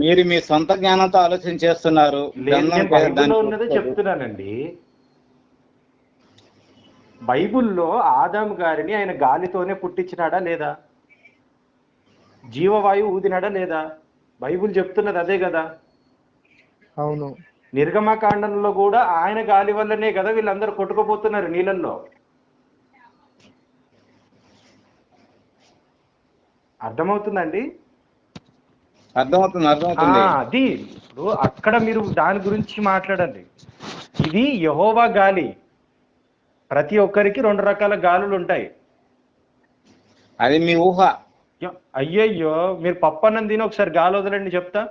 మీరు మీ సొంత జ్ఞానంతో ఆలోచన చేస్తున్నారు ఉన్నదే. చెప్తున్నానండి. బైబిల్లో ఆదాము గారిని ఆయన గాలితోనే పుట్టించినాడా లేదా? జీవవాయువు ఊదినాడా లేదా? బైబిల్ చెప్తున్నది అదే కదా. అవును. నిర్గమకాండంలో కూడా ఆయన గాలి వల్లనే కదా వీళ్ళందరూ కొట్టుకుపోతున్నారు నీళ్ళల్లో. అర్థమవుతుందండి? అర్థమవుతుంది ఆ, అర్థమవుతుంది అది ఇప్పుడు అక్కడ మీరు దాని గురించి మాట్లాడండి. ఇది యహోవా గాలి. ప్రతి ఒక్కరికి రెండు రకాల గాలులు ఉంటాయి. అది మీ ఊహ. అయ్యయ్యో మీరు పప్పు అన్నం తిని ఒకసారి గాలి వదలండి చెప్తా.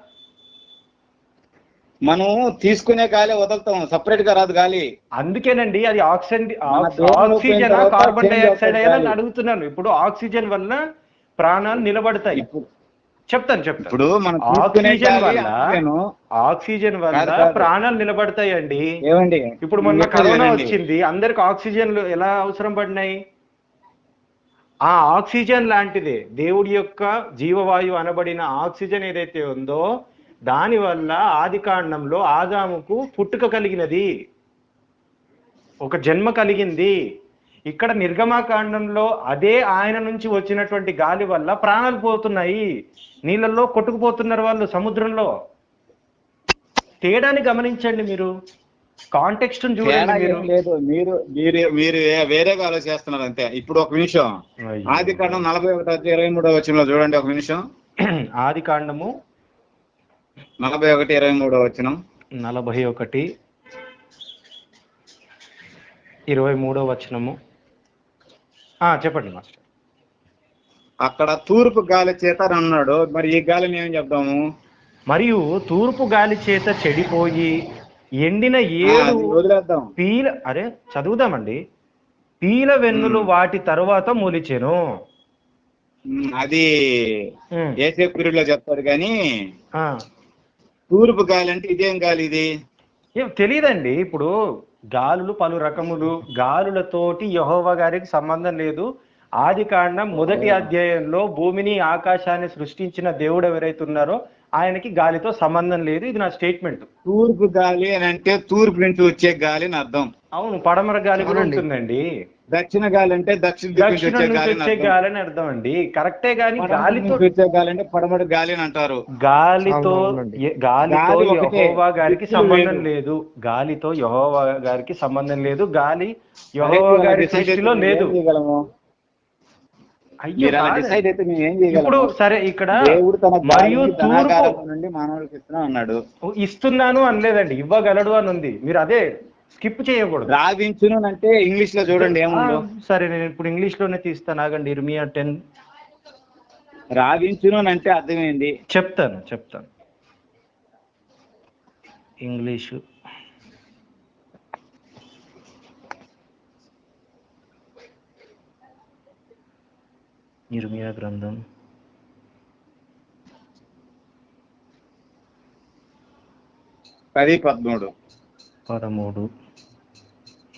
మనం తీసుకునే గాలి వదులుతాం. సపరేట్గా రాదు గాలి. అందుకేనండి అది ఆక్సిజన్ ఆక్సిజన్ కార్బన్ డైఆక్సైడ్ గాలి. అడుగుతున్నాను ఇప్పుడు ఆక్సిజన్ వల్ల ప్రాణాలు నిలబడతాయి. చెప్తాను చెప్తాను. ఇప్పుడు మనం ఆక్సిజన్ వల్ల ఆక్సిజన్ వల్ల. ప్రాణాలు నిలబడతాయండి. ఏమండి? ఇప్పుడు మొన్న కరోనా వచ్చింది. అందరికి ఆక్సిజన్లు ఎలా అవసరం పడినాయి? ఆ ఆక్సిజన్ లాంటిదే. దేవుడి యొక్క జీవవాయువు అనబడిన ఆక్సిజన్ ఏదైతే ఉందో దాని వల్ల ఆది కాండంలో ఆదాముకు పుట్టుక కలిగినది. ఒక జన్మ కలిగింది. ఇక్కడ నిర్గమాకాండంలో అదే ఆయన నుంచి వచ్చినటువంటి గాలి వల్ల ప్రాణాలు పోతున్నాయి. నీళ్ళల్లో కొట్టుకుపోతున్నారు వాళ్ళు సముద్రంలో. తేడాని గమనించండి మీరు. కాంటెక్స్ట్ లేదు. మీరు మీరు మీరు వేరేగా ఆలోచిస్తున్నారు అంతే. ఇప్పుడు ఒక నిమిషం. ఆది కాండం నలభై ఒకటి ఇరవై మూడో వచ్చిన చూడండి ఒక నిమిషం. ఆది కాండము నలభై ఒకటి ఇరవై మూడో వచ్చిన నలభై ఒకటి ఇరవై మూడో వచనము. ఆ, చెప్పండి మాస్టర్. అక్కడ తూర్పు గాలి చేత అని అన్నాడు మరి ఈ గాలిని ఏం చెప్దాము? మరియు తూర్పు గాలి చేత చెడిపోయి ఎండిన ఏడు వదిలేద్దాం. పీల అరే చదువుదామండి. పీల వెన్నులు వాటి తరువాత మొలిచెను. అది ఏసే పీరియడ్లో చెప్తాడు కానీ. తూర్పు గాలి అంటే ఇదేం గాలి ఇది? ఏం తెలియదండి ఇప్పుడు గాలులు పలు రకములు. గాలులతోటి యహోవా గారికి సంబంధం లేదు. ఆది కాండం మొదటి అధ్యాయంలో భూమిని ఆకాశాన్ని సృష్టించిన దేవుడు ఎవరైతే ఉన్నారో ఆయనకి గాలితో సంబంధం లేదు. ఇది నా స్టేట్మెంట్. తూర్పు గాలి అని అంటే తూర్పు నుంచి వచ్చే గాలి అని అర్థం. అవును పడమర గాలి కూడా. ఉంటుందండి. దక్షిణ గాలి అంటే దక్షిణ దిక్కు నుంచి దక్షిణం వచ్చే నుంచి గాలి అని వచ్చే అర్థం. గాలి అని అర్థం అండి. కరెక్టే గాని పడమర గాలితో వచ్చే గాలి అంటే పడమటి గాలి అని అంటారు. గాలితో గాలితో. యహోవా గారికి సంబంధం. లేదు. గాలితో యహోవా గారికి సంబంధం లేదు. గాలి యహోవా గారి సృష్టిలో లేదు. ఇప్పుడు సరే ఇక్కడ దేవుడు తన మరియు తూర్పు ధనాగారము నుండి మానవులకు ఇస్తున్నా అన్నాడు. ఇస్తున్నాను అనలేదండి. ఇవ్వగలడు అని ఉంది. మీరు అదే స్కిప్ చేయకూడదు. రావించును అంటే ఇంగ్లీష్లో చూడండి ఏముందో. సరే నేను ఇప్పుడు ఇంగ్లీష్లోనే తీస్తాను ఆగండి ఇర్మియా టెన్. రావించును అంటే అర్థమైంది. చెప్తాను చెప్తాను. ఇంగ్లీషు. ఇర్మియా గ్రంథం. పది పదమూడు. పదమూడు.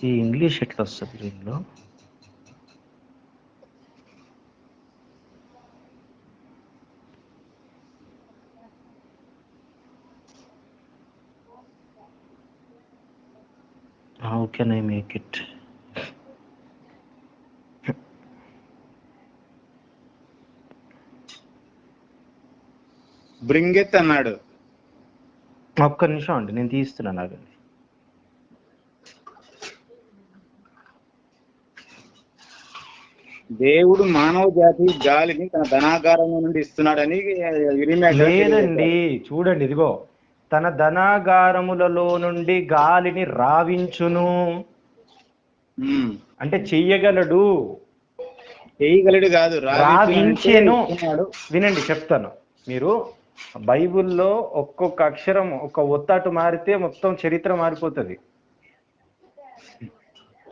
ఈ ఇంగ్లీష్ ఎట్లా వస్తుంది దీనిలో? How can I make it bringeth అన్నాడు. ఒక్క నిమిషం అండి నేను తీస్తున్నాను ఆగండి దేవుడు మానవ జాతి గాలిని తన ధనాగారం నుండి ఇస్తున్నాడని లేదండి. చూడండి ఇదిగో. తన ధనాగారములలో నుండి గాలిని రావించును. అంటే చెయ్యగలడు. చేయగలడు కాదు రావించెను. వినండి చెప్తాను. మీరు బైబిల్లో ఒక్కొక్క అక్షరం ఒక్క ఒత్తాటు మారితే మొత్తం చరిత్ర మారిపోతుంది.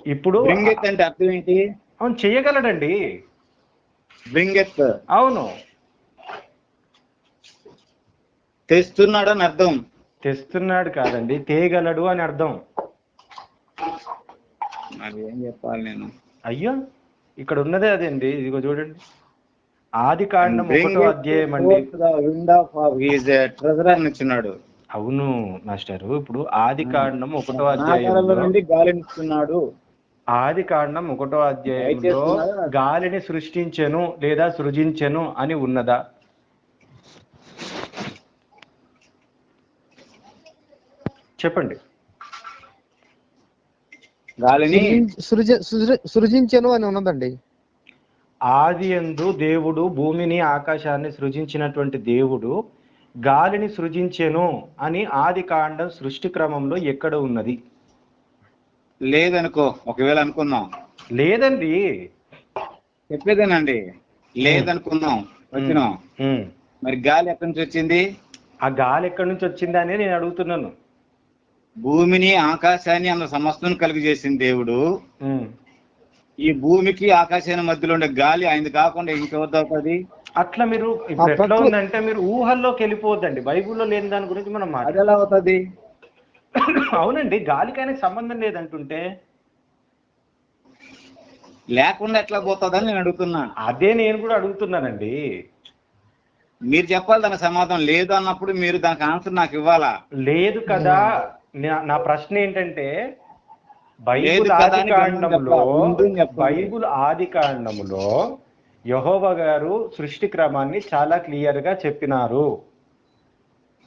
ఇప్పుడు అంటే అర్థం ఏంటి? అవును చెయ్యగలడండి. బ్రింగెత్ అవును. తెస్తున్నాడు అని అర్థం తెస్తున్నాడు కాదండి తేగలడు అని అర్థం. మరి ఏం చెప్పాలి నేను? అయ్యో ఇక్కడ ఉన్నదే అదండి ఇదిగో చూడండి. ఆది కాండం ఒకటో అధ్యాయం అండి. అని ఇచ్చినాడు. అవును మాస్టారు. ఇప్పుడు ఆది కాండం ఒకటో ఆకారంలో అధ్యాయంలో నుండి గాలినిస్తున్నాడు. ఆది కాండం ఒకటో అధ్యాయంలో? గాలిని సృష్టించెను లేదా సృజించెను అని ఉన్నదా? చెప్పండి. గాలిని సృజ సృజ- సృజించెను అని ఉన్నదండి. ఆది యందు దేవుడు భూమిని ఆకాశాన్ని సృజించినటువంటి దేవుడు గాలిని సృజించెను అని ఆది కాండం సృష్టి క్రమంలో ఎక్కడ ఉన్నది? లేదనుకో ఒకవేళ అనుకుందాం. లేదండి. చెప్పేదేనండి. లేదనుకుందాం. వచ్చినాం. మరి గాలి ఎక్కడి నుంచి వచ్చింది? ఆ గాలి ఎక్కడి నుంచి వచ్చింది అని నేను అడుగుతున్నాను. భూమిని ఆకాశాన్ని అన్న సమస్తం కలిగి చేసిన దేవుడు. ఈ భూమికి ఆకాశాన్ని మధ్యలో ఉండే గాలి ఆయనది కాకుండా ఇంకెవరిది అవుతుంది? అట్లా మీరు ఇప్పుడు ఎట్లా ఉందంటే మీరు ఊహల్లోకి వెళ్ళిపోవద్దండి. బైబిల్లో లేని దాని గురించి మనం అది మాట్లాడాలి ఎలా అవుతుంది? అవునండి గాలికి ఆయనకి సంబంధం లేదంటుంటే? లేకుండా ఎట్లా పోతుందని నేను అడుగుతున్నా. అదే నేను కూడా అడుగుతున్నానండి. మీరు చెప్పాలి దానికి సమాధానం. లేదు అన్నప్పుడు మీరు దానికి ఆన్సర్ నాకు ఇవ్వాలా? లేదు కదా. నా- ప్రశ్న ఏంటంటే బైబుల్ ఆది కాండంలో. బైబుల్ ఆది కాండములో యహోవ గారు సృష్టి క్రమాన్ని చాలా క్లియర్గా చెప్పినారు.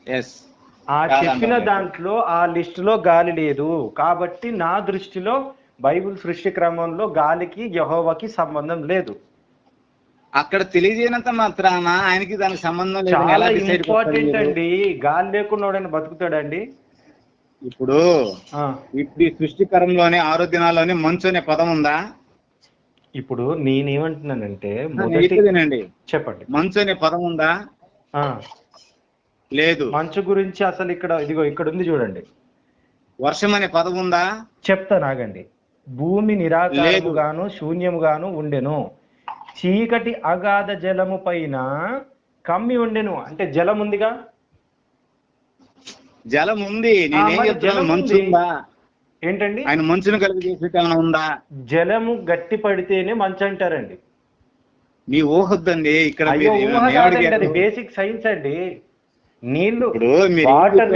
ఎస్ ఆ. చెప్పిన దాంట్లో ఆ లిస్ట్లో గాలి లేదు. కాబట్టి నా దృష్టిలో బైబిల్ సృష్టి క్రమంలో గాలికి యహోవకి సంబంధం లేదు. అక్కడ తెలియజేయనంత మాత్రాన ఆయనకి దానికి సంబంధం లేదు. చాలా ఇంపార్టెంట్ అండి. గాలి లేకుండా ఎవడైనా బతుకుతాడండి? ఇప్పుడు ఆ, ఇప్పుడు ఈ సృష్టికరంలోనే ఆరో దినాల్లోనే మంచు అనే పదం ఉందా? ఇప్పుడు నేనేమంటున్నానంటే చెప్పండి. మంచు అనే పదం ఉందా? ఆ. లేదు. మంచు గురించి అసలు ఇక్కడ ఇదిగో ఇక్కడ ఉంది చూడండి. వర్షం అనే పదం ఉందా? చెప్తాను ఆగండి భూమి నిరాకారముగాను శూన్యముగాను ఉండెను. చీకటి అగాధ జలము పైన కమ్మి ఉండెను. అంటే జలం ఉందిగా? జలం ఉంది. మంచు ఉంది. ఏంటండి? ఆయన మంచును కలిగి చేసేట ఏమైనా ఉందా? జలము గట్టి పడితేనే మంచు అంటారండి. మీ ఊహొద్దండి. ఇక్కడ బేసిక్ సైన్స్ అండి. నీళ్ళు వాటర్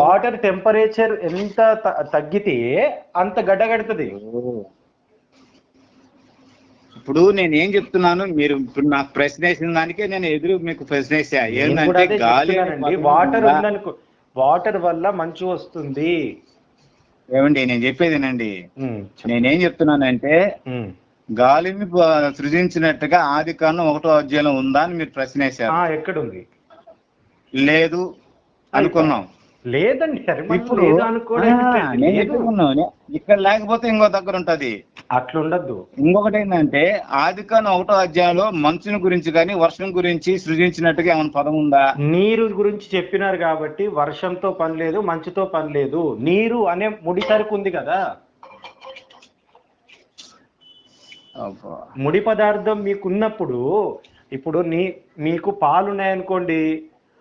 వాటర్ టెంపరేచర్ ఎంత తగ్గితే అంత గడ్డగడుతుంది. ఇప్పుడు నేను ఏం చెప్తున్నాను మీరు ఇప్పుడు నాకు ప్రశ్న వేసిన దానికే నేను ఎదురు మీకు ప్రశ్న వేసా ఏంటంటే గాలి వాటర్ ఉందా? ఉందనుకో వాటర్ వల్ల మంచు వస్తుంది ఏమండి నేను చెప్పేదేనండి. నేనేం చెప్తున్నానంటే. గాలిని సృజించినట్టుగా ఆది కారణం ఒకటో అధ్యాయంలో ఉందా అని మీరు ప్రశ్న వేశారు ఎక్కడుంది లేదు అనుకున్నాం. లేదండి సరే ఇప్పుడు ఇక్కడ లేకపోతే ఇంకో దగ్గర ఉంటది. అట్లుండద్దు. ఇంకొకటి ఏంటంటే ఆది కాను ఒకటో అధ్యాయంలో మంచుని గురించి కానీ వర్షం గురించి సృజించినట్టుగా ఏమైనా పదం ఉందా? నీరు గురించి చెప్పినారు కాబట్టి వర్షంతో పని లేదు మంచుతో పని లేదు. నీరు అనే ముడి సరుకు ఉంది కదా. ముడి పదార్థం మీకున్నప్పుడు ఇప్పుడు నీ మీకు పాలు ఉన్నాయనుకోండి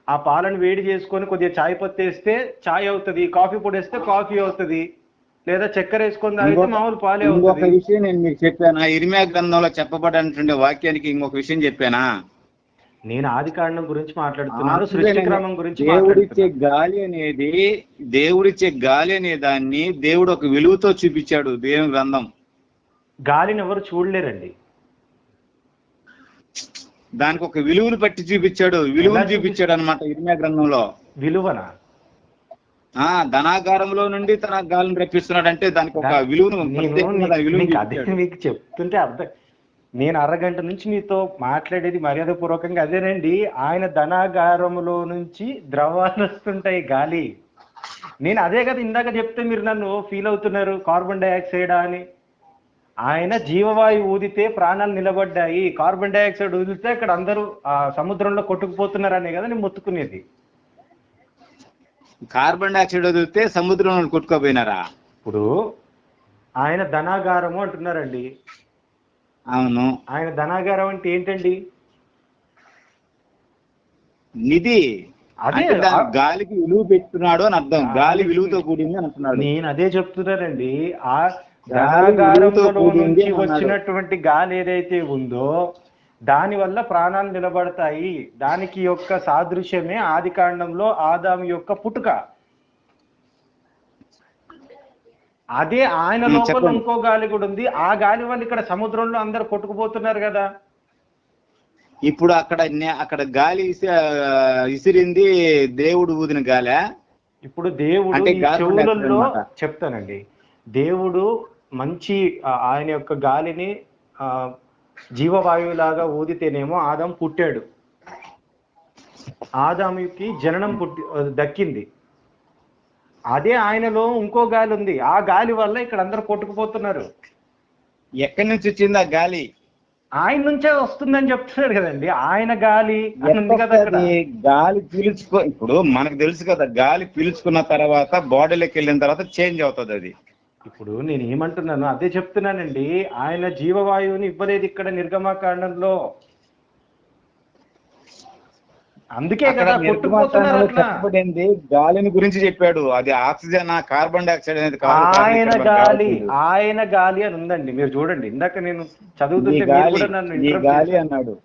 ఆ పాలను వేడి చేసుకొని కొద్దిగా చాయ్ పత్తి వేస్తే చాయ్ అవుతుంది కాఫీ పొడి వేస్తే కాఫీ అవుతుంది లేదా చక్కెర వేసుకొని తాగితే మామూలు పాలే ఇంకొక అవుతుంది. విషయం నేను మీకు చెప్పాను? ఇరిమియా గ్రంథంలో చెప్పబడినటువంటి వాక్యానికి ఇంకొక విషయం చెప్పానా? నేను ఆది కాండం గురించి మాట్లాడుతున్నాను సృష్టి? క్రమం గురించి దేవుడిచ్చే గాలి అనేది దేవుడిచ్చే గాలి అనే దాన్ని దేవుడు ఒక విలువతో చూపించాడు దేవుని గ్రంథం. గాలిని ఎవరు చూడలేరండి. దానికి ఒక విలువను పట్టి చూపించాడు. విలువను చూపించాడు అనమాట ఇరిమియా గ్రంథంలో. విలువన? ఆ ధనాగారంలో నుండి తన గాలిని రప్పిస్తున్నాడు అంటే దానికి ఒక విలువను అదే. మీకు చెప్తుంటే అర్థం. నేను అరగంట నుంచి మీతో మాట్లాడేది మర్యాద పూర్వకంగా అదేనండి. ఆయన ధనాగారములో నుంచి ద్రవాలు వస్తుంటాయి గాలి. నేను అదే కదా ఇందాక చెప్తే మీరు నన్ను ఫీల్ అవుతున్నారు. కార్బన్ డైఆక్సైడా అని. ఆయన జీవవాయువు ఊదితే ప్రాణాలు నిలబడ్డాయి. కార్బన్ డైఆక్సైడ్ ఊదితే అక్కడ అందరూ ఆ సముద్రంలో కొట్టుకుపోతున్నారనే కదా నేను మొత్తుకునేది. కార్బన్ డైఆక్సైడ్ వదిలితే సముద్రంలో కొట్టుకోపోయినారా? ఇప్పుడు ఆయన ధనాగారము అంటున్నారండి. అవును. ఆయన ధనాగారం అంటే ఏంటండి? నిధి. అదే గాలికి విలువ పెట్టున్నాడు అని అర్థం. గాలి విలువతో కూడింది అంటున్నాడు. నేను అదే చెప్తున్నానండి. ఆ నుంచి. వచ్చినటువంటి గాలి ఏదైతే ఉందో దాని వల్ల ప్రాణాలు నిలబడతాయి దానికి యొక్క సాదృశ్యమే ఆది కాండంలో ఆదాము యొక్క పుట్టుక అదే ఆయన లోపల. ఇంకో గాలి కూడా ఉంది ఆ గాలి వల్ల ఇక్కడ సముద్రంలో అందరు కొట్టుకుపోతున్నారు కదా ఇప్పుడు అక్కడ అక్కడ గాలి ఇసిరింది దేవుడు ఊదిన గాలా ఇప్పుడు దేవుడు చెవులలో. చెప్తానండి దేవుడు మంచి ఆయన యొక్క గాలిని ఆ, జీవవాయువులాగా ఊదితేనేమో ఆదాం పుట్టాడు. ఆదాముకి జననం పుట్టి దక్కింది. అదే ఆయనలో ఇంకో గాలి ఉంది. ఆ గాలి వల్ల ఇక్కడ అందరు కొట్టుకుపోతున్నారు. ఎక్కడి నుంచి వచ్చింది ఆ గాలి? ఆయన నుంచే వస్తుందని చెప్తున్నారు కదండి. ఆయన గాలి కదా? గాలి పీల్చుకో ఇప్పుడు మనకు తెలుసు కదా గాలి పీల్చుకున్న తర్వాత బాడీలోకి వెళ్ళిన తర్వాత చేంజ్ అవుతుంది అది. ఇప్పుడు నేను ఏమంటున్నాను అదే చెప్తున్నానండి. ఆయన జీవవాయువుని ఇవ్వలేదు ఇక్కడ నిర్గమాకాండంలో. అందుకే కదా చెప్పబడింది గాలిని గురించి చెప్పాడు. అది ఆక్సిజన్ కార్బన్ డైఆక్సైడ్ అనేది ఆయన గాలి. ఆయన గాలి అని ఉందండి. మీరు చూడండి. ఇందాక నేను చదువుతుంటే గాలి. అన్నాడు.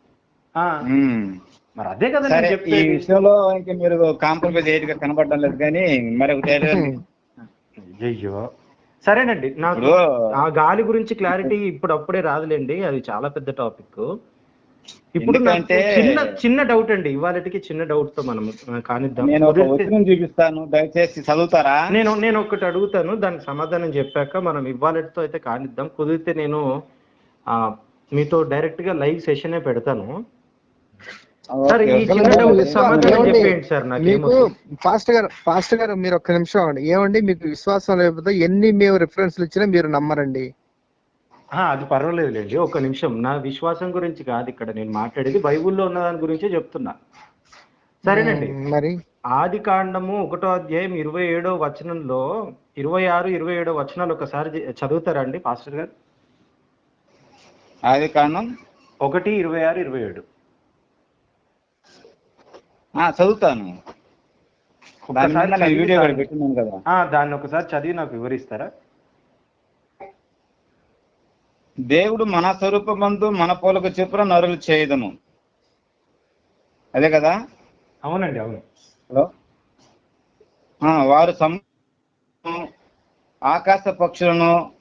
మరి అదే కదా ఈ విషయంలో ఇంకా మీరు కాంప్రమైజ్ అయ్యేట్టుగా కనబడడం లేదు కానీ మరి అయ్యో సరేనండి నాకు ఆ గాలి గురించి క్లారిటీ ఇప్పుడు అప్పుడే రాదులేండి అది చాలా పెద్ద టాపిక్. ఇప్పుడు చిన్న చిన్న డౌట్ అండి ఇవాళకి చిన్న డౌట్తో మనం కానిద్దాం. నేను ఒక కుదిరితే- వచనం చూపిస్తాను దయచేసి చదువుతారా? నేను నేను ఒకటి అడుగుతాను దానికి సమాధానం చెప్పాక మనం ఇవాళతో అయితే కానిద్దాం. కుదిరితే నేను ఆ, మీతో డైరెక్ట్గా లైవ్ సెషనే పెడతాను. మీకు ఫాస్ట్ గారు ఫాస్ట్ గారు మీరు ఒక్క నిమిషం అండి ఏమండి? మీకు విశ్వాసం లేకపోతే ఎన్ని మేము రిఫరెన్స్లు ఇచ్చినా మీరు నమ్మరండి. అది పర్వాలేదులేండి. ఒక నిమిషం. నా విశ్వాసం గురించి కాదు ఇక్కడ నేను మాట్లాడేది. బైబిల్లో ఉన్న దాని గురించే చెప్తున్నా. సరేనండి. మరి? ఆది కాండము ఒకటో అధ్యాయం ఇరవై ఏడో వచనంలో ఇరవై ఆరు ఇరవై ఏడో వచనాలు ఒకసారి చదువుతారా అండి పాస్టర్ గారు? అది కారణం ఒకటి ఇరవై ఆరు ఇరవై ఏడు. చదువుతాను. వీడియో కదా. దాన్ని ఒకసారి చదివి నాకు వివరిస్తారా? దేవుడు మన స్వరూపమందు మన పోలకు చెప్పున నరులు చేయదము అదే కదా? అవునండి అవును. హలో? ఆ, వారు సమ ఆకాశ పక్షులను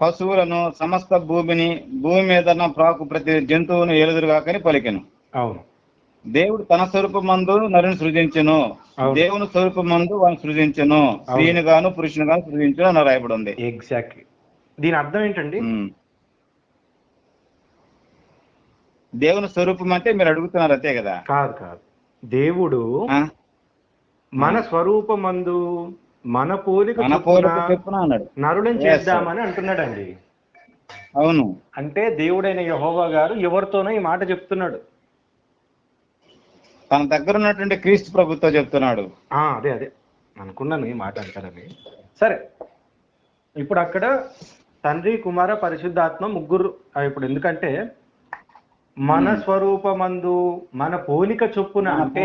పశువులను సమస్త భూమిని భూమి మీద ప్రాకు ప్రతి జంతువును ఎలుదురుగాకని పలికెను. అవును. దేవుడు తన స్వరూపమందు నరుని సృజించును. దేవుని స్వరూపమందు వారిని సృజించును. స్త్రీని గాను పురుషుని గాను సృజించును అని రాయబడి ఉంది ఎగ్జాక్ట్లీ దీని అర్థం ఏంటండి. దేవుని స్వరూపం అంటే మీరు అడుగుతున్నారు అంతే కదా? కాదు కాదు. దేవుడు? మన స్వరూపమందు మన పోలిక మన చొప్పున పోలిక చెప్పున అన్నాడు. నరులను. చేద్దామని అంటున్నాడండి. అవును. అంటే దేవుడైన యహోవా గారు ఎవరితోనో ఈ మాట చెప్తున్నాడు. తన దగ్గర ఉన్నటువంటి క్రీస్తు ప్రభుతో చెప్తున్నాడు. అదే అదే. అనుకున్నాను ఈ మాట అంటారని. సరే. ఇప్పుడు అక్కడ తండ్రి కుమార పరిశుద్ధాత్మ ముగ్గురు ఇప్పుడు ఎందుకంటే మన స్వరూపమందు మన పోలిక చొప్పున అంటే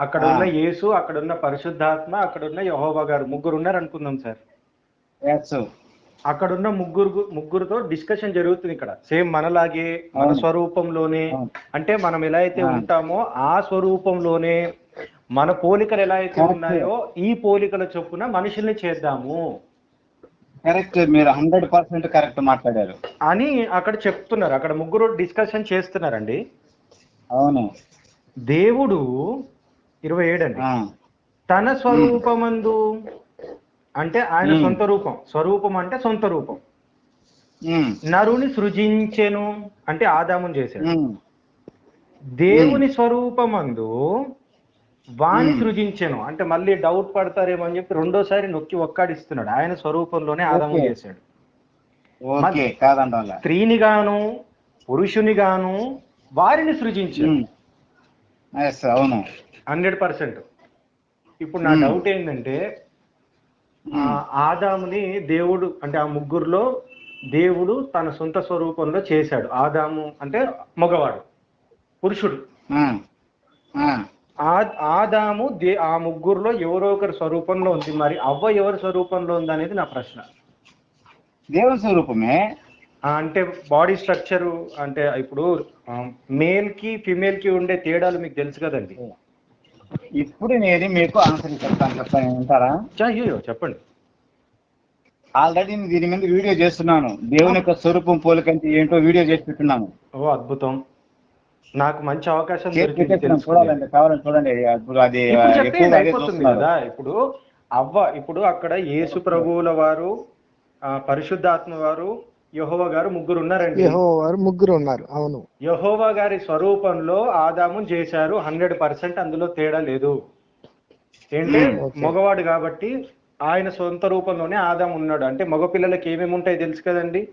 అక్కడ ఉన్న యేసు అక్కడ ఉన్న పరిశుద్ధాత్మ అక్కడ ఉన్న యహోవా గారు ముగ్గురు ఉన్నారు అనుకుందాం సార్ Yes. అక్కడ ఉన్న ముగ్గురు ముగ్గురుతో డిస్కషన్ జరుగుతుంది ఇక్కడ సేమ్ మనలాగే మన. స్వరూపంలోనే. అంటే మనం ఎలా అయితే. ఉంటామో ఆ స్వరూపంలోనే మన పోలికలు ఎలా అయితే. ఉన్నాయో ఈ పోలికల చొప్పున మనుషుల్ని చేద్దాము కరెక్ట్ మీరు హండ్రెడ్ పర్సెంట్ కరెక్ట్ మాట్లాడారు అని అక్కడ చెప్తున్నారు అక్కడ ముగ్గురు డిస్కషన్ చేస్తున్నారండి అవును దేవుడు ఇరవై ఏడు అండి తన స్వరూపమందు అంటే ఆయన. సొంత రూపం. స్వరూపం అంటే సొంత రూపం. నరుని సృజించెను అంటే ఆదాముని చేశాడు. దేవుని స్వరూపమందు వాణి. సృజించెను. అంటే మళ్ళీ డౌట్ పడతారేమో అని చెప్పి రెండోసారి నొక్కి ఒక్కాడిస్తున్నాడు. ఆయన స్వరూపంలోనే ఆదాము. చేశాడు. స్త్రీని గాను పురుషుని గాను వారిని సృజించాడు. అవును. Hundred percent. ఇప్పుడు నా. డౌట్ ఏంటంటే ఆదాముని దేవుడు అంటే ఆ ముగ్గురులో దేవుడు తన సొంత స్వరూపంలో చేశాడు. ఆదాము అంటే మగవాడు పురుషుడు. ఆదాము దే ఆ ముగ్గురులో ఎవరో ఒకరి స్వరూపంలో ఉంది. మరి అవ్వ ఎవరి స్వరూపంలో ఉంది అనేది నా ప్రశ్న. దేవుని స్వరూపమే? అంటే బాడీ స్ట్రక్చరు అంటే ఇప్పుడు మేల్కి ఫిమేల్కి ఉండే తేడాలు మీకు తెలుసు కదండి. ఇప్పుడు నేను మీకు ఆన్సర్ చెప్తాను. చెప్తాను వింటారా? చా, అయ్యో చెప్పండి. ఆల్రెడీ నేను దీని మీద వీడియో చేస్తున్నాను. దేవుని యొక్క స్వరూపం పోలికంటే ఏంటో వీడియో చేసి పెట్టున్నాను. ఓ అద్భుతం. నాకు మంచి అవకాశం. చూడాలండి కావాలని చూడండి. ఇప్పుడు అది. కదా ఇప్పుడు అవ్వ ఇప్పుడు అక్కడ యేసు ప్రభువుల వారు పరిశుద్ధాత్మ వారు యహోవ గారు ముగ్గురు ఉన్నారండి యెహోవా వారు ముగ్గురు ఉన్నారు అవును. యహోవా గారి స్వరూపంలో ఆదాము చేశారు. హండ్రెడ్ పర్సెంట్ అందులో తేడా లేదు. ఏంటి? Okay. మగవాడు కాబట్టి ఆయన సొంత రూపంలోనే ఆదాము ఉన్నాడు. అంటే మగ పిల్లలకి ఏమేమి ఉంటాయి తెలుసు కదండి?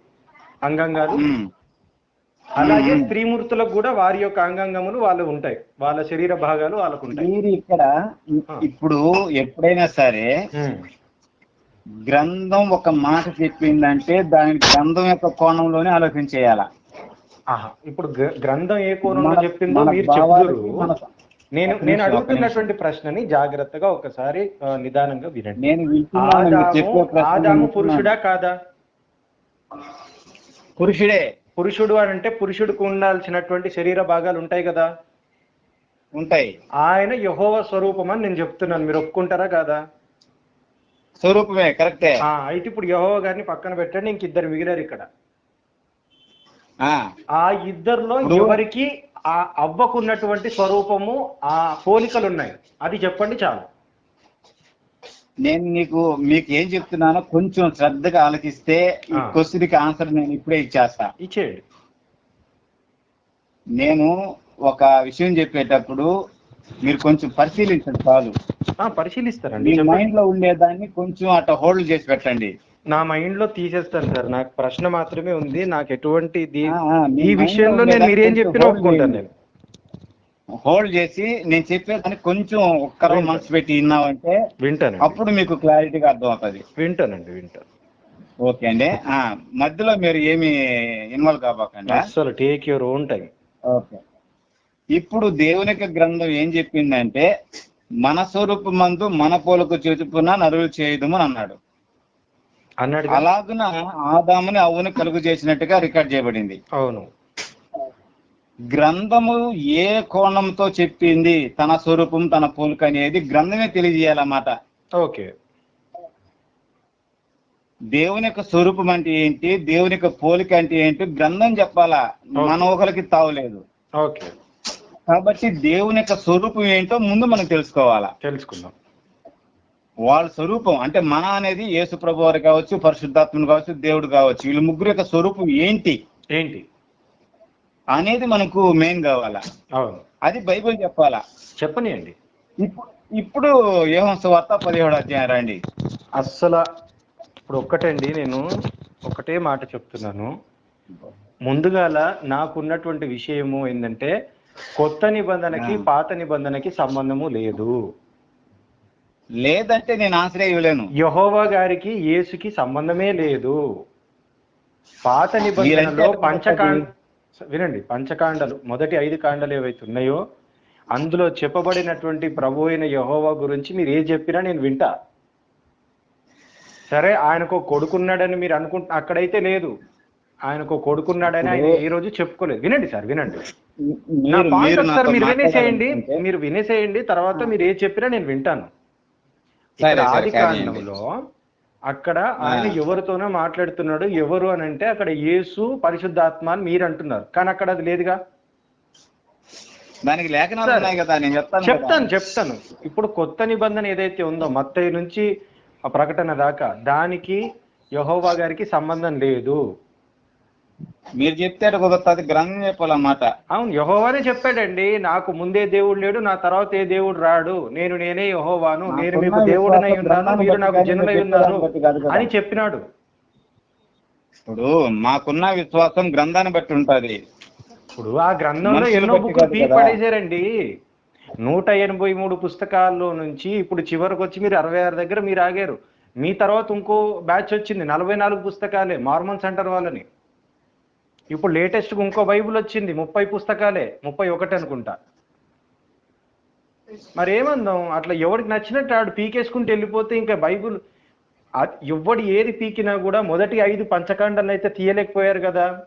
అంగంగాలు ఉమ్. అలాగే మ్మ్. స్త్రీమూర్తులకు కూడా వారి యొక్క అంగాంగములు వాళ్ళు ఉంటాయి. వాళ్ళ శరీర భాగాలు వాళ్ళకు ఉంటాయి. మీరు ఇక్కడ. ఇప్పుడు ఎప్పుడైనా సరే. గ్రంథం ఒక మాట చెప్పిందంటే దాని గ్రంథం యొక్క కోణంలోనే ఆలోచించేయాల. ఆహా ఇప్పుడు గ్ర- గ్రంథం ఏ కోణంలో చెప్పిందో మీరు చెప్తురు. మన- నేను నేను అడుగుతున్నటువంటి ప్రశ్నని జాగ్రత్తగా ఒకసారి నిదానంగా వినండి. నేను ఆదాము. పురుషుడా కాదా? పురుషుడే. పురుషుడు అని అంటే పురుషుడికి ఉండాల్సినటువంటి శరీర భాగాలు ఉంటాయి కదా? ఉంటాయి. ఆయన యహోవ స్వరూపం అని నేను చెప్తున్నాను. మీరు ఒప్పుకుంటారా కాదా? స్వరూపమే కరెక్టే. అయితే ఇప్పుడు యహోవ గారిని పక్కన పెట్టండి ఇంక ఇద్దరు మిగిలారు ఇక్కడ. ఆ. ఆ ఇద్దరిలో ఎవరికి ఆ అవ్వకున్నటువంటి స్వరూపము ఆ పోలికలు ఉన్నాయి అది చెప్పండి చాలు. నేను నీకు మీకు ఏం చెప్తున్నానో కొంచెం శ్రద్ధగా ఆలోచిస్తే ఈ ఆ. క్వశ్చన్కి ఆన్సర్ నేను ఇప్పుడే ఇచ్చేస్తా. ఇచ్చేయండి. నేను ఒక విషయం చెప్పేటప్పుడు మీరు కొంచెం పరిశీలించండి చాలు. ఆ, పరిశీలిస్తారండి మీ. మైండ్లో ఉండేదాన్ని కొంచెం అట్లా హోల్డ్ చేసి పెట్టండి. నా మైండ్లో తీసేస్తాను సార్ నాకు ప్రశ్న మాత్రమే ఉంది నాకు ఎటువంటి ఈ విషయంలో నేను మీరేం చెప్పినా ఒప్పుకుంటాను. నేను. హోల్డ్ చేసి నేను చెప్పేదాన్ని కొంచెం ఒక్కరో వింటా. మనసు పెట్టి విన్నామంటే వింటానండి. అప్పుడు మీకు క్లారిటీగా అర్థం అవుతుంది వింటానండి వింటాను. ఓకే అండి. ఆ, మధ్యలో మీరు ఏమి ఇన్వాల్వ్ కాబాకండి అస్సలు take your own time. Okay. ఇప్పుడు దేవుని యొక్క గ్రంథం ఏం చెప్పిందంటే మన స్వరూప మందు మన పోలకు చెచుపున నరులు చేయదుము అని అన్నాడు. అన్నాడు అలాగున ఆదాముని అవ్వని కలుగు చేసినట్టుగా రికార్డ్ చేయబడింది. అవును. గ్రంథము ఏ కోణంతో చెప్పింది తన స్వరూపం తన పోలిక అనేది గ్రంథమే తెలియజేయాలన్నమాట. ఓకే. దేవుని యొక్క స్వరూపం అంటే ఏంటి? దేవుని యొక్క పోలిక అంటే ఏంటి? గ్రంథం చెప్పాలా? మన ఒకరికి తావులేదు ఓకే. కాబట్టి దేవుని యొక్క స్వరూపం ఏంటో ముందు మనం తెలుసుకోవాలా? తెలుసుకుందాం. వాళ్ళ స్వరూపం అంటే మన అనేది యేసు ప్రభు వారు కావచ్చు పరిశుద్ధాత్మను కావచ్చు దేవుడు కావచ్చు. వీళ్ళ ముగ్గురు యొక్క స్వరూపం ఏంటి? ఏంటి? అనేది మనకు మెయిన్ కావాలా? అవును. అది బైబిల్ చెప్పాలా? చెప్పనియండి. ఇప్పుడు ఇప్పుడు యోహన్ వార్త పదిహేడు అధ్యాయం రండి. అస్సలు ఇప్పుడు ఒక్కటండి నేను ఒకటే మాట చెప్తున్నాను. ముందుగాల నాకున్నటువంటి విషయము ఏంటంటే కొత్త నిబంధనకి. పాత నిబంధనకి సంబంధము లేదు. లేదంటే నేను ఆశ్రయ ఇవ్వలేను యహోవా గారికి యేసుకి సంబంధమే లేదు. పాత నిబంధనలో పంచకాండ వినండి పంచకాండలు మొదటి ఐదు కాండలు ఏవైతే ఉన్నాయో అందులో చెప్పబడినటువంటి ప్రభు అయిన యహోవా గురించి మీరు ఏ చెప్పినా నేను వింటా. సరే ఆయనకు కొడుకున్నాడని మీరు అనుకుంటు అక్కడైతే లేదు. ఆయనకు కొడుకున్నాడని ఆయన ఏ రోజు చెప్పుకోలేదు. వినండి సార్ వినండి. నా మీరు వినేసేయండి. మీరు వినేసేయండి తర్వాత మీరు ఏ చెప్పినా నేను వింటాను. సరే, సరే, ఆది. కాండంలో అక్కడ ఆయన. ఎవరితోనో మాట్లాడుతున్నాడు. ఎవరు అని అంటే అక్కడ యేసు పరిశుద్ధాత్మ అని మీరు అంటున్నారు. కానీ అక్కడ అది లేదుగా? దానికి లేఖనాలు సరే. ఉన్నాయి కదా నేను చెప్తాను. చెప్తాను చెప్తాను. ఇప్పుడు కొత్త నిబంధన ఏదైతే ఉందో మత్తయి నుంచి ఆ ప్రకటన దాకా దానికి యహోవా గారికి సంబంధం లేదు. మీరు చెప్తే అది కుదరదు. గ్రంథం చెప్పాలన్నమాట. అవును యహోవానే చెప్పాడండి. నాకు ముందే దేవుడు లేడు నా తర్వాత ఏ దేవుడు రాడు. నేను నేనే యహోవాను. నేను మీకు దేవుడనై ఉన్నాను. మీరు నాకు జనులై ఉన్నారు. అని చెప్పినాడు. ఇప్పుడు మాకున్న విశ్వాసం గ్రంథాన్ని బట్టి ఉంటది. ఇప్పుడు ఆ గ్రంథంలో ఎన్నో బుక్లు. పడేశారండి నూట ఎనభై మూడు పుస్తకాల్లో నుంచి ఇప్పుడు చివరికి వచ్చి మీరు అరవై ఆరు దగ్గర మీరు ఆగారు. మీ తర్వాత ఇంకో బ్యాచ్ వచ్చింది. నలభై నాలుగు పుస్తకాలే. మార్మన్ సెంటర్ వాళ్ళని. ఇప్పుడు లేటెస్ట్ ఇంకో బైబుల్ వచ్చింది ముప్పై పుస్తకాలే ముప్పై ఒకటి అనుకుంటా. మరి ఏమందాం? అట్లా ఎవరికి నచ్చినట్టు ఆడు పీకేసుకుంటూ వెళ్ళిపోతే ఇంకా బైబుల్ ఎవడు ఏది పీకినా కూడా మొదటి ఐదు పంచకాండాలను అయితే తీయలేకపోయారు కదా.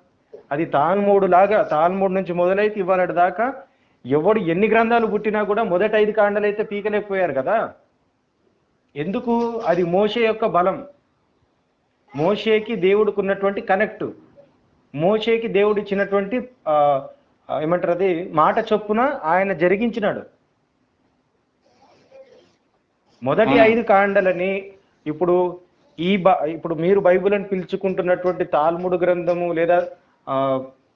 అది తాల్మూడు లాగా తాల్మూడు నుంచి మొదలైతే ఇవ్వాలటి దాకా ఎవడు ఎన్ని గ్రంథాలు పుట్టినా కూడా మొదటి ఐదు కాండాలు అయితే పీకలేకపోయారు కదా. ఎందుకు? అది మోషే యొక్క బలం. మోషేకి దేవుడికి ఉన్నటువంటి కనెక్ట్. మోషేకి దేవుడు ఇచ్చినటువంటి ఏమంటారు అది మాట చొప్పున ఆయన జరిగించినాడు మొదటి. ఐదు కాండలని ఇప్పుడు ఈ బ ఇప్పుడు మీరు బైబిల్ అని పిలుచుకుంటున్నటువంటి తాల్ముడు గ్రంథము లేదా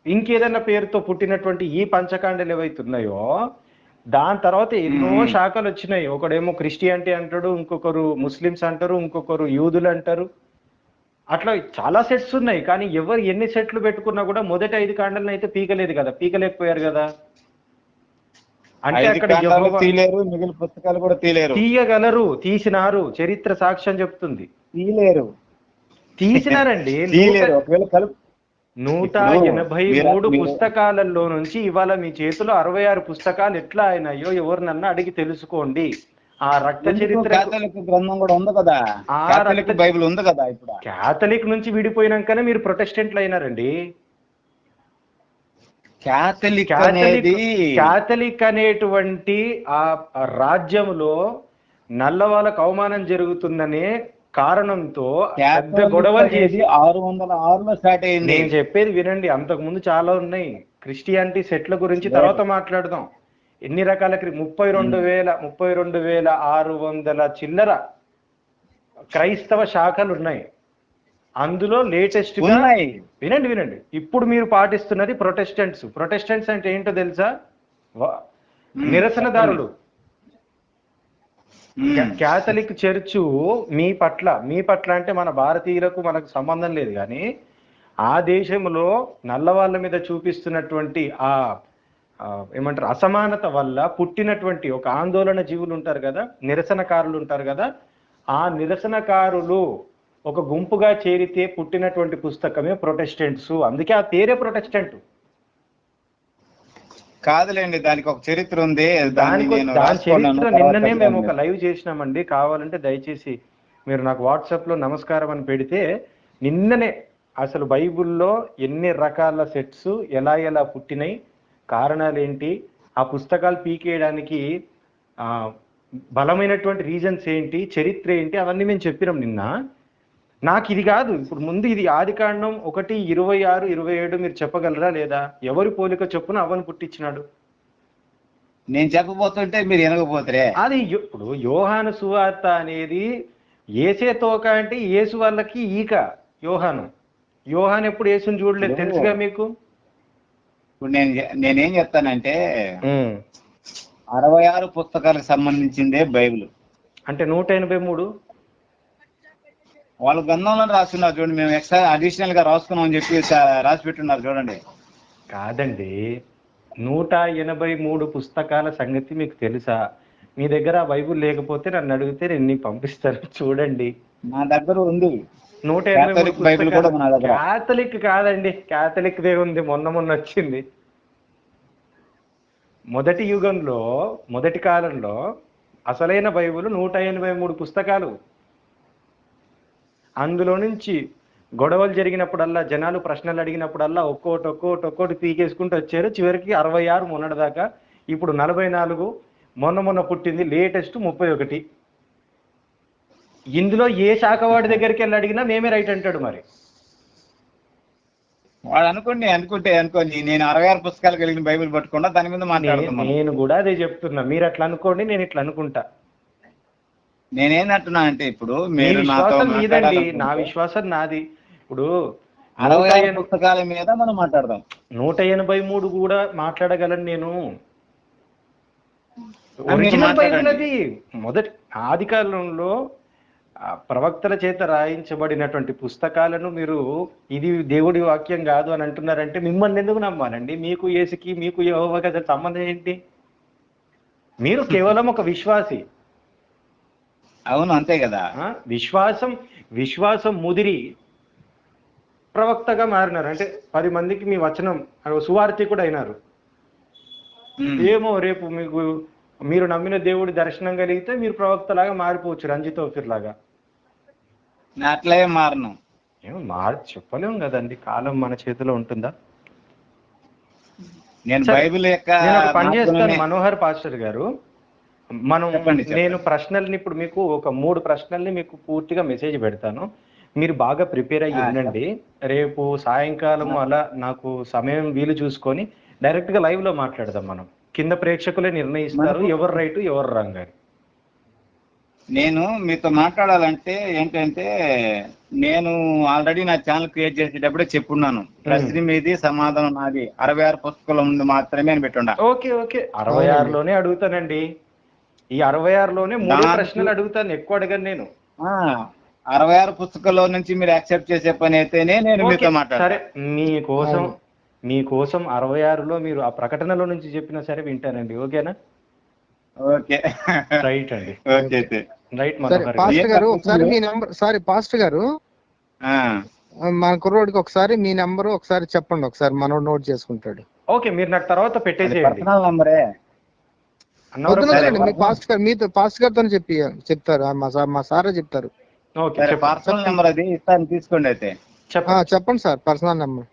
ఇంకేదైనా పేరుతో పుట్టినటువంటి ఈ పంచకాండలు ఏవైతే ఉన్నాయో దాని తర్వాత ఎన్నో. శాఖలు వచ్చినాయి ఒకడేమో క్రిస్టియానిటీ అంటాడు ఇంకొకరు ముస్లిమ్స్ అంటారు ఇంకొకరు యూదులు అంటారు అట్లా చాలా సెట్స్ ఉన్నాయి కానీ ఎవరు ఎన్ని సెట్లు పెట్టుకున్నా కూడా మొదటి ఐదు కాండలను అయితే పీకలేదు కదా పీకలేకపోయారు కదా. అంటే అక్కడ మిగిలిన పుస్తకాలు కూడా తీలేరు. తీయగలరు తీసినారు చరిత్ర సాక్ష్యం చెప్తుంది. తీలేరు. తీసినారండి. నూట- ఎనభై మూడు పుస్తకాలలో నుంచి ఇవాళ మీ చేతిలో అరవై ఆరు పుస్తకాలు ఎట్లా అయినాయో ఎవరినన్నా అడిగి తెలుసుకోండి. ఆ రక్త చరిత్ర కేథలిక్ గ్రంథం కూడా ఉంది కదా. ఆ కేథలిక్ బైబిల్ ఉంది కదా ఇప్పుడు. క్యాథలిక్ నుంచి విడిపోయినాకనే మీరు ప్రొటెస్టెంట్లు అయినారండి. కేథలిక్ క్యాథలిక్ అనేది క్యాథలిక్ అనేటువంటి ఆ రాజ్యంలో నల్లవాళ్ళకు అవమానం జరుగుతుందనే కారణంతో పెద్ద గొడవలు చేసి ఆరు వందల ఆరులో స్టార్ట్ అయింది. నేను చెప్పేది వినండి అంతకు ముందు చాలా ఉన్నాయి. క్రిస్టియానిటీ సెట్ల గురించి తర్వాత మాట్లాడదాం. ఎన్ని రకాల క్రి- ముప్పై రెండు వేల ముప్పై రెండు వేల ఆరు వందల చిల్లర క్రైస్తవ శాఖలు ఉన్నాయి. అందులో లేటెస్ట్ వినండి వినండి. ఇప్పుడు మీరు పాటిస్తున్నది ప్రొటెస్టెంట్స్. ప్రొటెస్టెంట్స్ అంటే ఏంటో తెలుసా? నిరసనదారులు. క్యాథలిక్ చర్చ్ మీ పట్ల మీ పట్ల అంటే మన భారతీయులకు మనకు సంబంధం లేదు కానీ ఆ దేశంలో నల్లవాళ్ళ మీద చూపిస్తున్నటువంటి ఆ, ఏమంటారు అసమానత వల్ల పుట్టినటువంటి ఒక ఆందోళన జీవులు ఉంటారు కదా నిరసనకారులు ఉంటారు కదా ఆ నిరసనకారులు ఒక గుంపుగా చేరితే పుట్టినటువంటి పుస్తకమే ప్రొటెస్టెంట్స్. అందుకే ఆ పేరే ప్రొటెస్టెంట్. కాదులేండి దానికి ఒక చరిత్ర ఉంది దానికి దాని చరిత్ర నిన్ననే మేము ఒక. లైవ్ చేసినామండి. కావాలంటే దయచేసి మీరు నాకు వాట్సాప్లో నమస్కారం అని పెడితే నిన్ననే అసలు బైబిల్లో ఎన్ని రకాల సెట్స్ ఎలా ఎలా పుట్టినాయి కారణాలు ఏంటి ఆ పుస్తకాలు పీకేయడానికి ఆ బలమైనటువంటి రీజన్స్ ఏంటి? చరిత్ర ఏంటి? అవన్నీ మేము చెప్పినాం నిన్న. నాకు ఇది కాదు. ఇప్పుడు ముందు ఇది ఆదికాండం ఒకటి ఇరవై ఆరు ఇరవై ఏడు మీరు చెప్పగలరా లేదా? ఎవరి పోలిక చొప్పున అవని పుట్టించినాడు? నేను చెప్పబోతుంటే మీరు వినకపోతారే. అది ఇప్పుడు యోహాను సువార్త అనేది ఏసే తోక అంటే యేసు వాళ్ళకి ఈక యోహాను. యోహాన్ ఎప్పుడు యేసుని చూడలేదు తెలుసుగా మీకు? ఇప్పుడు నేను నేనేం చెప్తానంటే అరవై ఆరు పుస్తకాలకు సంబంధించిందే బైబిల్. అంటే నూట ఎనభై మూడు? వాళ్ళ గ్రంథంలో రాస్తున్నారు చూడండి మేము ఎక్స్ట్రా అడిషనల్గా రాసుకున్నాం అని చెప్పి రాసి పెట్టున్నారు చూడండి. కాదండి. నూట ఎనభై మూడు పుస్తకాల సంగతి మీకు తెలుసా? మీ దగ్గర బైబుల్ లేకపోతే నన్ను అడిగితే నేను పంపిస్తాను. చూడండి. నా దగ్గర ఉంది. నూట క్యాథలిక్ బైబిల్ కూడా మన పుస్తకాలు దగ్గర. క్యాథలిక్ కాదండి క్యాథలిక్ దే ఉంది మొన్న మొన్న వచ్చింది మొదటి యుగంలో మొదటి కాలంలో అసలైన బైబిల్ నూట ఎనభై మూడు పుస్తకాలు. అందులో నుంచి గొడవలు జరిగినప్పుడల్లా జనాలు ప్రశ్నలు అడిగినప్పుడల్లా ఒక్కోటి ఒక్కోటి ఒక్కోటి పీకేసుకుంటూ వచ్చారు. చివరికి అరవై ఆరు మొన్నటి దాకా ఇప్పుడు నలభై నాలుగు మొన్న మొన్న పుట్టింది లేటెస్ట్ ముప్పై ఒకటి. ఇందులో ఏ శాఖ వాడి దగ్గరికి వెళ్ళి అడిగినా మేమే రైట్ అంటాడు మరి. వాడు అనుకోండి అనుకుంటే అనుకోండి. నేను అరవై ఆరు పుస్తకాలు కలిగిన బైబిల్ పట్టుకుండా దాని మీద మాట్లాడుతున్నాను నేను కూడా అదే చెప్తున్నా. మీరు అట్లా అనుకోండి నేను ఇట్లా అనుకుంటా. నేనేందంటున్నా అంటే ఇప్పుడు మీరు మీదండి. నా విశ్వాసం నాది. ఇప్పుడు అరవై పుస్తకాల మీద మనం మాట్లాడదాం. నూట ఎనభై మూడు కూడా మాట్లాడగలను నేను. Original Bible. అది మొదటి ఆది కాలంలో ప్రవక్తల చేత రాయించబడినటువంటి పుస్తకాలను మీరు ఇది దేవుడి వాక్యం కాదు అని అంటున్నారంటే మిమ్మల్ని ఎందుకు నమ్మాలండి? మీకు యేసుకి మీకు యెహోవాకి అసలు సంబంధం ఏంటి? మీరు కేవలం ఒక విశ్వాసి. అవును అంతే కదా. విశ్వాసం విశ్వాసం ముదిరి ప్రవక్తగా మారినారు. అంటే పది మందికి మీ వచనం సువార్థి కూడా అయినారు. ఏమో రేపు మీకు మీరు నమ్మిన దేవుడి దర్శనం కలిగితే మీరు ప్రవక్తలాగా మారిపోవచ్చు రంజిత్ ఓఫిర్ లాగా అట్లే మారను. ఏమో మార్ చెప్పలేము కదండి. కాలం మన చేతిలో ఉంటుందా? నేను. బైబిల్ యొక్క నేను ఒక పని చేస్తాను మనోహర్ పాస్టర్ గారు. మనం. నేను ప్రశ్నల్ని ఇప్పుడు మీకు ఒక మూడు ప్రశ్నల్ని మీకు పూర్తిగా మెసేజ్ పెడతాను. మీరు బాగా ప్రిపేర్ అయ్యి ఉండండి. రేపు సాయంకాలం అలా నాకు సమయం వీలు చూసుకొని డైరెక్ట్గా లైవ్లో మాట్లాడదాం మనం. కింద ప్రేక్షకులే నిర్ణయిస్తారు. ఎవరు రైట్ ఎవరు రాంగ్ అని. నేను మీతో మాట్లాడాలంటే ఏంటంటే నేను ఆల్రెడీ నా ఛానల్ క్రియేట్ చేసేటప్పుడే చెప్పున్నాను. ప్రశ్న మీది సమాధానం నాది. అరవై ఆరు పుస్తకాలు ఉంది మాత్రమే అని పెట్టుండా. Okay okay. అరవై. ఆరులోనే అడుగుతానండి. ఈ అరవై ఆరులోనే మూడు ప్రశ్నలు అడుగుతాను ఎక్కువ అడగను నేను. ఆ, అరవై ఆరు పుస్తకాల్లో నుంచి మీరు యాక్సెప్ట్ చేసే పని అయితేనే నేను మీతో సరే. మాట్లాడతాను మీకోసం అవును. మీకోసం అరవై ఆరులో మీరు ఆ ప్రకటనలో నుంచి చెప్పినా సరే వింటానండి ఓకేనా? ఓకే. రైట్ అండి. ఓకే అయితే. రైట్. పాస్టర్ గారు. ఒకసారి మీ నెంబర్ సారీ పాస్టర్ గారు. మన కుర్రోడికి ఒకసారి మీ నెంబర్ ఒకసారి చెప్పండి ఒకసారి మనోడు నోట్ చేసుకుంటాడు. ఓకే మీరు నాకు తర్వాత పెట్టేసేయండి. పర్సనల్ నంబరే. మీ పాస్ట్ గారు మీతో పాస్ట్ గారితో చెప్పి చెప్తారు మా సార్ మా సారే చెప్తారు. ఓకే పర్సనల్ నెంబర్ అది ఇస్తాను తీసుకోండి అయితే. చెప్పండి సార్ పర్సనల్ నెంబర్.